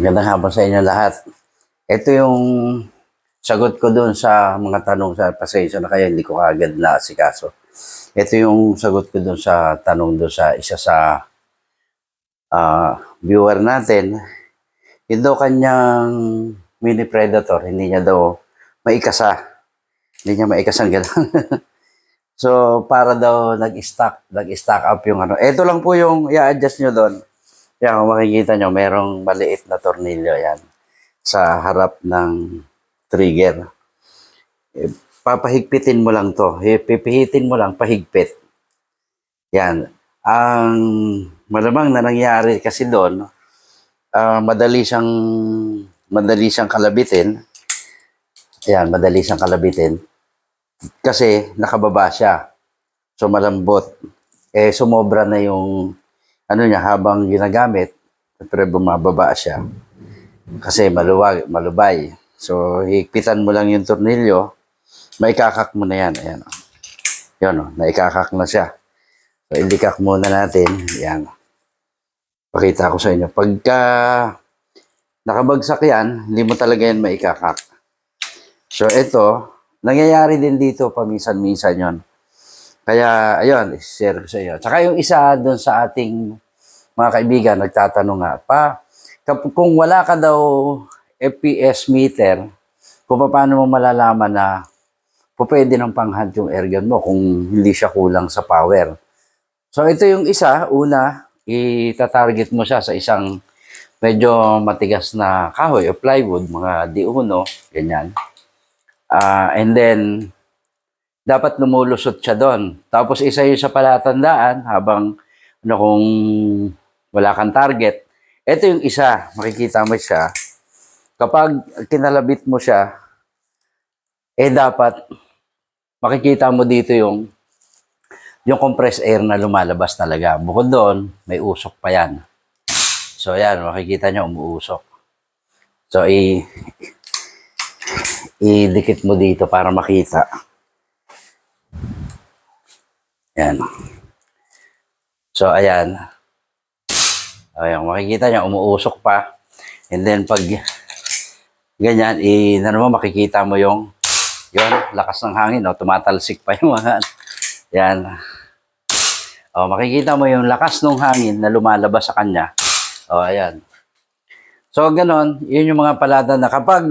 Magandang hapon sa inyo lahat. Ito yung sagot ko doon sa mga tanong sa pasensya na kaya hindi ko agad na asikaso. Ito yung sagot ko doon sa tanong doon sa isa sa ah, viewer natin. Yung daw kanyang mini predator, hindi niya daw maikasa. Hindi niya maikasang gano'n. so, para daw nag-stack, nag-stack up yung ano. Ito lang po yung i-adjust nyo doon. Yan, kung makikita nyo, merong maliit na tornilyo yan sa harap ng trigger. Eh, papahigpitin mo lang to. Eh, pipihitin mo lang, pahigpit. Yan. Ang malamang na nangyari kasi doon, ah, madali siyang madali siyang kalabitin. Yan, madali siyang kalabitin. Kasi nakababa siya. So malambot. Eh, sumobra na yung ano niya habang ginagamit, pero bumababa siya. Kasi maluwag, malubay. So, higpitan mo lang yung tornilyo, may kakak mo na yan. Ayan. o. Yun, o, naikakak na siya. So, ilikak muna natin. Yan. Pakita ko sa inyo. Pagka nakabagsak yan, hindi mo talaga yan maikakak. So, ito, nangyayari din dito paminsan-minsan yon. Kaya, ayun, share ko sa iyo. Tsaka yung isa doon sa ating mga kaibigan, nagtatanong nga, pa, kung wala ka daw FPS meter, kung paano mo malalaman na po pwede ng panghunt yung airgun mo kung hindi siya kulang sa power. So, ito yung isa. Una, itatarget mo siya sa isang medyo matigas na kahoy o plywood, mga D1, ganyan. Ah, and then, dapat lumulusot siya doon. Tapos isa yun sa palatandaan habang ano kung wala kang target. Ito yung isa, makikita mo siya. Kapag kinalabit mo siya, eh dapat makikita mo dito yung yung compressed air na lumalabas talaga. Bukod doon, may usok pa yan. So yan, makikita nyo umuusok. So i idikit mo dito para makita. Yan. So, ayan. Ayan, makikita niya, umuusok pa. And then, pag ganyan, i, ano mo, makikita mo yung, yun, lakas ng hangin, no? tumatalsik pa yung mga, yan. O, makikita mo yung lakas ng hangin na lumalabas sa kanya. O, ayan. So, ganon, yun yung mga palada na kapag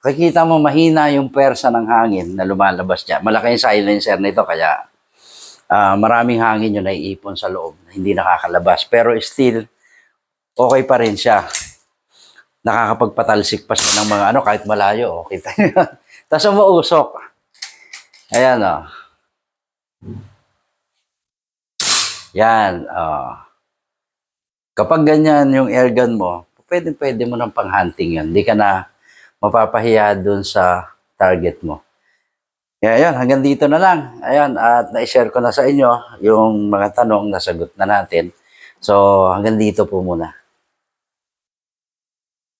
Makikita mo mahina yung persa ng hangin na lumalabas niya. Malaki yung silencer nito kaya ah, maraming hangin yung naiipon sa loob hindi nakakalabas. Pero still, okay pa rin siya. Nakakapagpatalsik pa siya ng mga ano kahit malayo. Okay tayo. Tapos umuusok. Ayan o. Yan. Oh. Kapag ganyan yung airgun mo, pwede pwede mo ng pang-hunting yan. Hindi ka na mapapahiya dun sa target mo. Kaya yan, hanggang dito na lang. Ayan, at na-share ko na sa inyo yung mga tanong na sagot na natin. So, hanggang dito po muna.